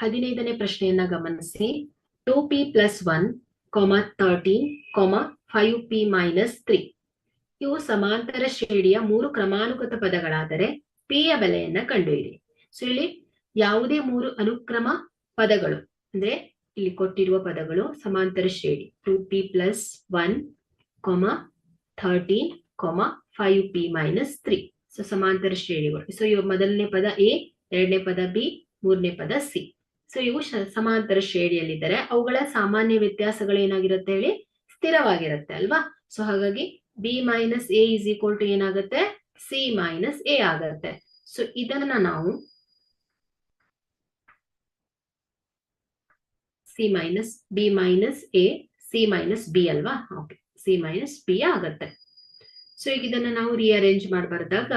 ಹದಿನೈದನೇ ಪ್ರಶ್ನೆಯನ್ನ ಗಮನಿಸಿ. Two p plus one comma thirteen comma five p minus three ಇವು ಸಮಾಂತರ ಶ್ರೇಣಿಯ ಮೂರು ಕ್ರಮಾನುಗತ ಪದಗಳಾದರೆ ಪಿ ಯ ಬೆಲೆಯನ್ನ ಕಂಡುಹಿಡಿ. ಸೊ ಇಲ್ಲಿ ಯಾವುದೇ ಮೂರು ಅನುಕ್ರಮ ಪದಗಳು, ಅಂದ್ರೆ ಇಲ್ಲಿ ಕೊಟ್ಟಿರುವ ಪದಗಳು ಸಮಾಂತರ ಶ್ರೇಣಿ. Two p plus one comma thirteen comma five p minus three so ಸಮಾಂತರ ಶ್ರೇಣಿಗಳು. ಸೊ ಇವ ಮೊದಲನೇ ಪದ ಎ ಎರಡನೇ ಪದ ಬಿ ಮೂರನೇ ಪದ ಸಿ ಸೊ ಇವು ಸಮಾಂತರ ಶ್ರೇಣಿಯಲ್ಲಿದ್ದರೆ ಅವುಗಳ ಸಾಮಾನ್ಯ ವ್ಯತ್ಯಾಸಗಳು ಏನಾಗಿರುತ್ತೆ ಹೇಳಿ? ಸ್ಥಿರವಾಗಿರುತ್ತೆ ಅಲ್ವಾ? ಸೊ ಹಾಗಾಗಿ B minus A is equal to ಏನಾಗುತ್ತೆ? ಸಿ ಮೈನಸ್ ಎ ಆಗತ್ತೆ. ಸೊ ಇದನ್ನ ನಾವು C minus B minus A C minus B ಅಲ್ವಾ? ಓಕೆ ಸಿ ಮೈನಸ್ ಬಿ ಆಗತ್ತೆ. ಸೊ ಈಗ ಇದನ್ನ ನಾವು rearrange ಮಾಡಬಾರ್ದಾಗ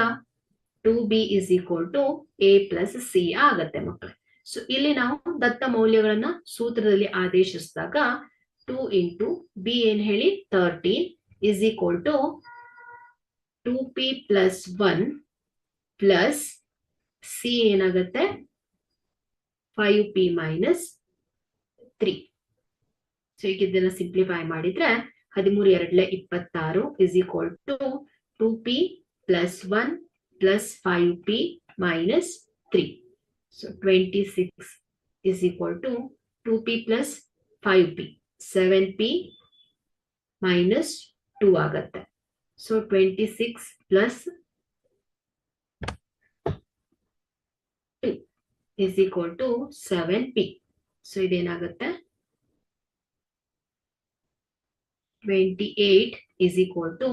to B is equal to A plus C ಆಗತ್ತೆ ಮಕ್ಕಳೇ ಸೊ ಇಲ್ಲಿ ನಾವು ದತ್ತ ಮೌಲ್ಯಗಳನ್ನ ಸೂತ್ರದಲ್ಲಿ ಆದೇಶಿಸಿದಾಗ ಟೂ ಇಂಟು ಬಿ ಏನ್ ಹೇಳಿ? Thirteen is equal to two P plus one plus C ಏನಾಗತ್ತೆ? Five P minus three so ಈಗ ಇದನ್ನ ಸಿಂಪ್ಲಿಫೈ ಮಾಡಿದ್ರೆ ಹದಿಮೂರು ಎರಡ್ಲೆ ಇಪ್ಪತ್ತಾರು is equal to two P plus one plus five P minus three so twenty six is equal to two P plus five P seven P minus two ಆಗತ್ತೆ. So twenty six plus two is equal to seven P so ಇದೇನಾಗುತ್ತೆ? Twenty eight is equal to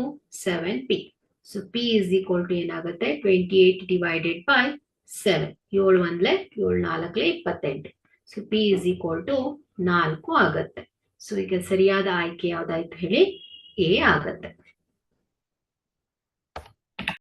seven P so P is equal to ಏನಾಗುತ್ತೆ? Twenty eight divided by seven ಏಳು ಒಂದ್ಲೆ ಏಳು ನಾಲ್ಕಲೆ ಇಪ್ಪತ್ತೆಂಟು. So P is equal to ನಾಲ್ಕು ಆಗತ್ತೆ. So ಈಗ ಸರಿಯಾದ ಆಯ್ಕೆ ಯಾವ್ದಾಯ್ತು ಹೇಳಿ? ಎ ಆಗತ್ತೆ.